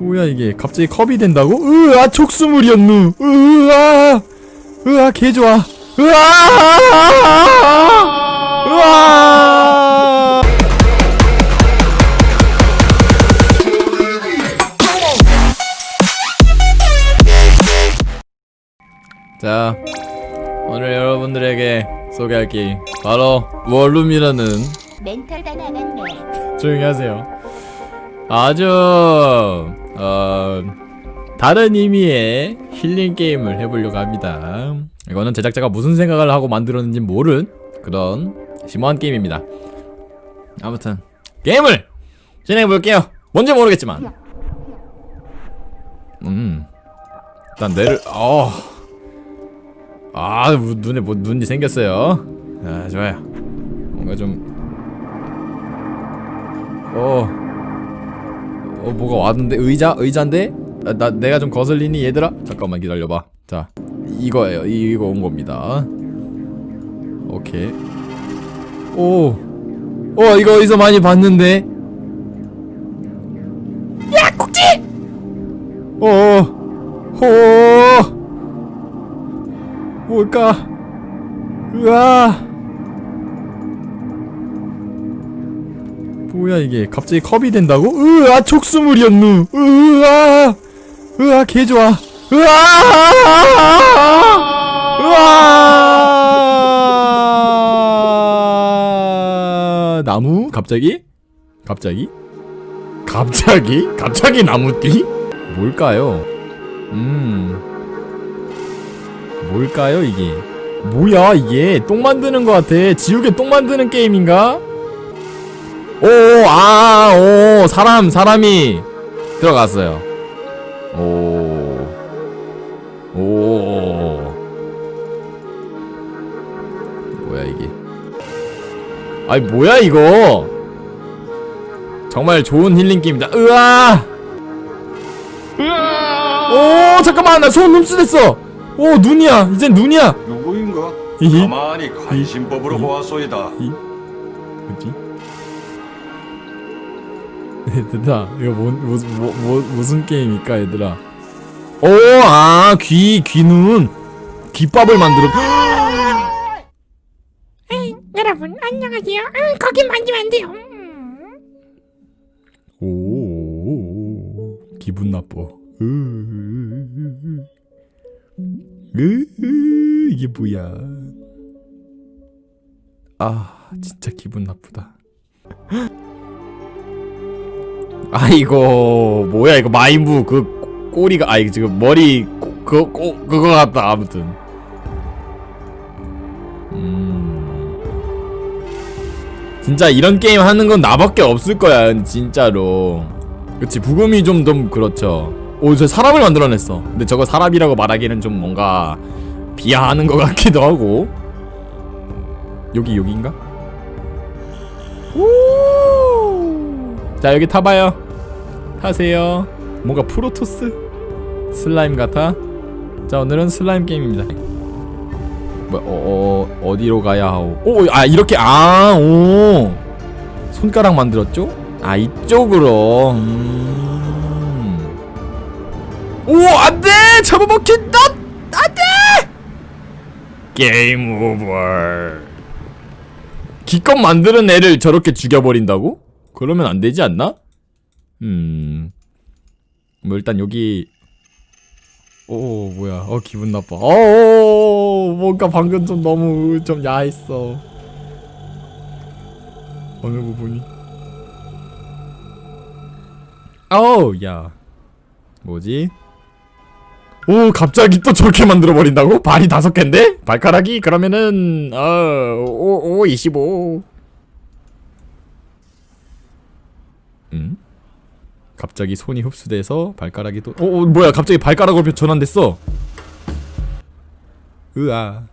뭐야 이게 갑자기 컵이 된다고? 으아 촉수물이었누 으아 으아 개 좋아 으아 으아 자 오늘 여러분들에게 소개할 게임 바로 원룸이라는 멘탈 다 나갔네. 조용히 하세요. 아주 어, 다른 의미의 힐링 게임을 해보려고 합니다. 이거는 제작자가 무슨 생각을 하고 만들었는지 모른 그런 심오한 게임입니다. 아무튼 게임을 진행해 볼게요. 뭔지 모르겠지만, 음, 일단 내를 어, 아 눈에 뭐 눈이 생겼어요. 아 좋아요. 뭔가 좀 어. 어 뭐가 왔는데? 의자? 의자인데? 아, 나 내가 좀 거슬리니 얘들아? 잠깐만 기다려봐. 자 이거예요. 이거 온 겁니다. 오케이. 오어 이거 어디서 많이 봤는데? 야 국지 어어. 뭘까? 으아 뭐야 이게? 갑자기 컵이 된다고? 으아 촉수물이었누. 으아 으아 개 좋아. 으아 으아. 나무? 갑자기? 갑자기? 갑자기? 갑자기 나무띠? 뭘까요? 음. 뭘까요 이게? 뭐야 이게? 똥 만드는 것 같아. 지옥에 똥 만드는 게임인가? 오, 아, 오, 사람, 사람이 들어갔어요. 오, 오, 뭐야 이게? 아이 뭐야 이거? 정말 좋은 힐링 게임이다. 으아! 오, 잠깐만, 나 손 흡수됐어. 오, 눈이야. 이젠 눈이야. 누구인가? 이? 가만히 관심법으로 이? 보았소이다. 뭐지? 얘들아 이거 뭐, 무슨 뭐, 뭐, 무슨 게임일까 얘들아 오아 귀 귀눈 귀밥을 만들어 여러분 안녕하세요. 음, 거기 만지면 안 돼요. 음. 오 기분 나빠 으, 으, 이게 뭐야 아 진짜 기분 나쁘다 아이고 뭐야? 이거 마인부 그 꼬- 꼬리가 아이 지금 머리 꼬, 그 꼬, 그거 같다 아무튼. 음. 진짜 이런 게임 하는 건 나밖에 없을 거야 진짜로. 그치 부금이 좀 좀 그렇죠. 오저 사람을 만들어냈어. 근데 저거 사람이라고 말하기는 좀 뭔가 비하하는 것 같기도 하고. 여기 여기인가? 자 여기 타봐요. 타세요. 뭔가 프로토스? 슬라임 같아? 자 오늘은 슬라임 게임입니다. 뭐 어, 어, 어디로 가야 하오? 오아 이렇게 아오. 손가락 만들었죠? 아 이쪽으로. 음. 오 안돼! 잡아먹힌다! 안돼! 게임 오버. 기껏 만드는 애를 저렇게 죽여버린다고? 그러면 안 되지 않나? 음. 뭐 일단 여기 오 뭐야. 어 기분 나빠. 어 뭔가 방금 좀 너무 좀 야했어. 어느 부분이? 어우 야. 뭐지? 오 갑자기 또 저렇게 만들어 버린다고? 발이 다섯 개인데? 발가락이? 그러면은 어오오 25 음? 갑자기 손이 흡수돼서 발가락이 또 오, 오 뭐야 갑자기 발가락으로 전환됐어 으아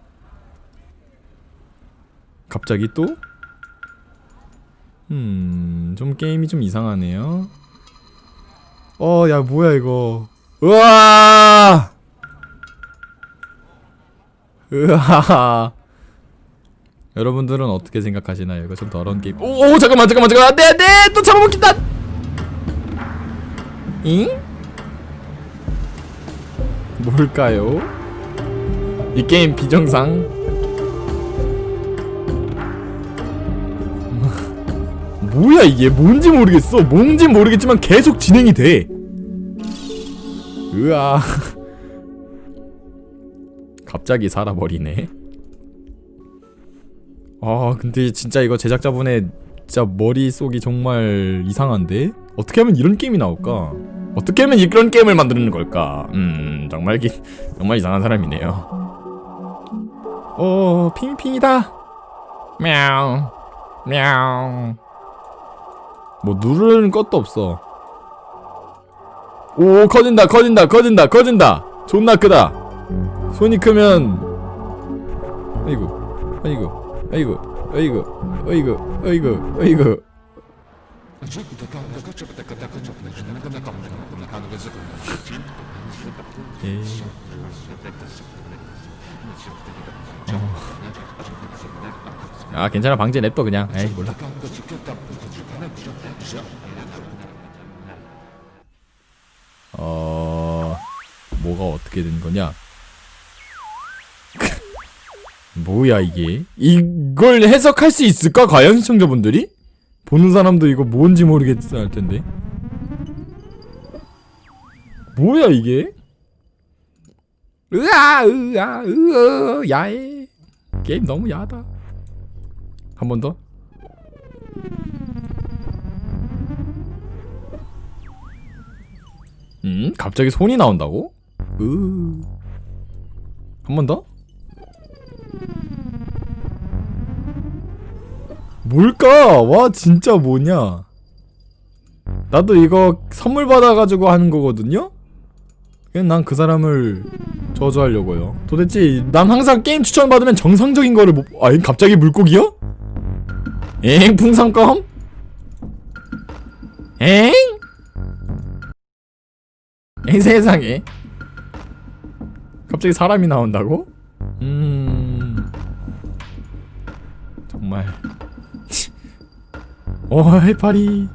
갑자기 또? 음, 좀 게임이 좀 이상하네요. 어, 야, 뭐야, 이거. 으아! 으아! 여러분들은 어떻게 생각하시나요? 이거 좀 더러운 게임. 오, 오 잠깐만, 잠깐만, 잠깐만. 안 돼, 안 돼! 또 잡아먹힌다! 잉? 뭘까요? 이 게임 비정상 뭐야 이게 뭔지 모르겠어 뭔지 모르겠지만 계속 진행이 돼 으아 갑자기 살아버리네 아 근데 진짜 이거 제작자분의 진짜 머릿속이 정말 이상한데? 어떻게 하면 이런 게임이 나올까? 어떻게 하면 이런 게임을 만드는 걸까? 음, 정말 기, 정말 이상한 사람이네요. 오, 핑핑이다. мя우, мя우. 뭐 누르는 것도 없어. 오, 커진다, 커진다, 커진다, 커진다. 존나 크다. 손이 크면, 아이고, 아이고, 아이고, 아이고, 아이고, 아이고, 아이고. 아 괜찮아. 방제 냅둬 그냥. 에이 몰라. 어 뭐가 어떻게 된 거냐? 뭐야 이게? 이걸 해석할 수 있을까 과연 시청자분들이 보는 사람도 이거 뭔지 모르겠어 할 텐데 뭐야 이게 으아 으아 으어 야해 게임 너무 야하다 한 번 더 음? 갑자기 손이 나온다고? 으. 한 번 더? 뭘까? 와 진짜 뭐냐? 나도 이거 선물 받아가지고 하는 거거든요? 그냥 난 그 사람을 저주하려고요. 도대체 난 항상 게임 추천 받으면 정상적인 거를 못. 아, 갑자기 물고기요? 엥 풍선껌? 엥? 엥 세상에. 갑자기 사람이 나온다고? 음. 정말. 어 해파리.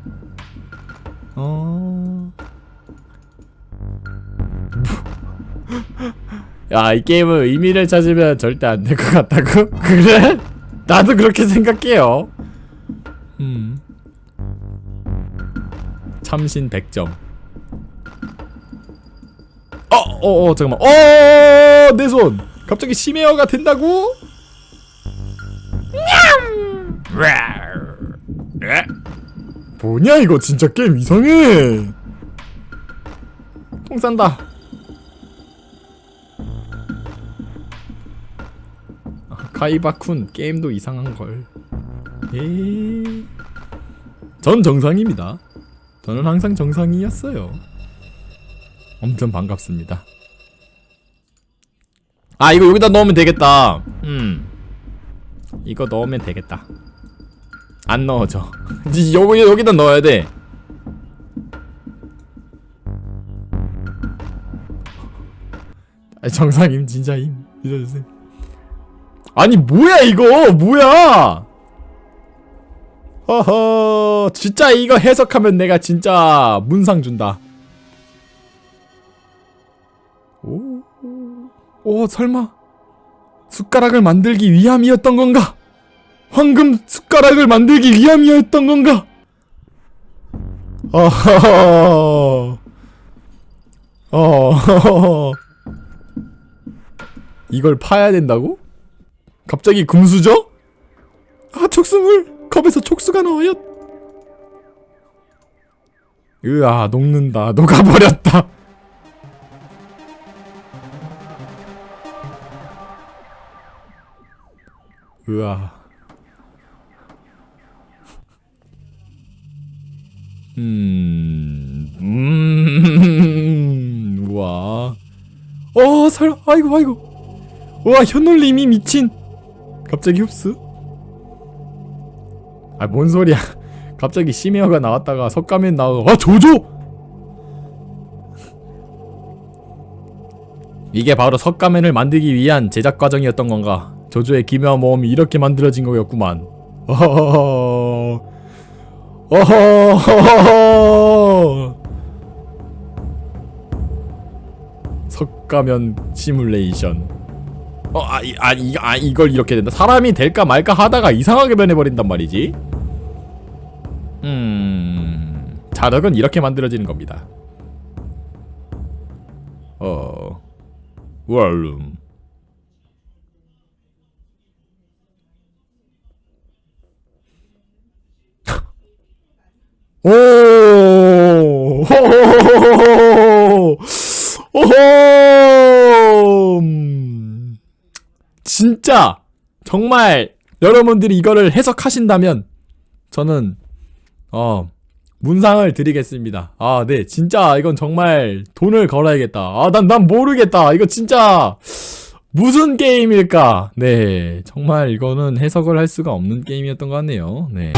어. 야, 이 게임은 의미를 찾으면 절대 안 될 것 같다고? 그래? 나도 그렇게 생각해요. 음. 참신 100점. 어, 어, 어, 잠깐만. 어, 내 손. 갑자기 심해어가 된다고? 냠! 뭐냐 이거 진짜 게임 이상해. 통 싼다. 아, 카이바쿤 게임도 이상한 걸. 예. 전 정상입니다. 저는 항상 정상이었어요. 엄청 반갑습니다. 아 이거 여기다 넣으면 되겠다. 음. 이거 넣으면 되겠다. 안 넣어져. 이- 여기 여기다 넣어야 돼. 정상임 진짜임 믿어주세요. 아니 뭐야 이거 뭐야? 허허 진짜 이거 해석하면 내가 진짜 문상 준다. 오, 오 설마 숟가락을 만들기 위함이었던 건가? 황금 숟가락을 만들기 위함이었던 건가? 어허허 어허허 이걸 파야 된다고? 갑자기 금수저? 아 촉수물. 컵에서 촉수가 나와요. 으아 녹는다. 녹아버렸다. 으아 음, 음, 우와. 어, 설, 아이고, 아이고. 와, 현놀림이 미친. 갑자기 흡수? 아, 뭔 소리야. 갑자기 심해어가 나왔다가 석가면 나오고, 아, 조조! 이게 바로 석가면을 만들기 위한 제작 과정이었던 건가? 조조의 기묘한 모험이 이렇게 만들어진 거였구만. 어허허허. 어허허허. 석가면 시뮬레이션. 어, 아, 이, 아, 이, 아, 이걸 이렇게 된다. 사람이 될까 말까 하다가 이상하게 변해버린단 말이지. 음, 자력은 이렇게 만들어지는 겁니다. 어, 월룸. 오, 호호호호호호호. 오호! 음, 진짜 정말 여러분들이 이거를 해석하신다면 저는 어 문상을 드리겠습니다. 아, 네. 진짜 이건 정말 돈을 걸어야겠다. 아, 난 난 모르겠다. 이거 진짜 무슨 게임일까? 네. 정말 이거는 해석을 할 수가 없는 게임이었던 것 같네요. 네.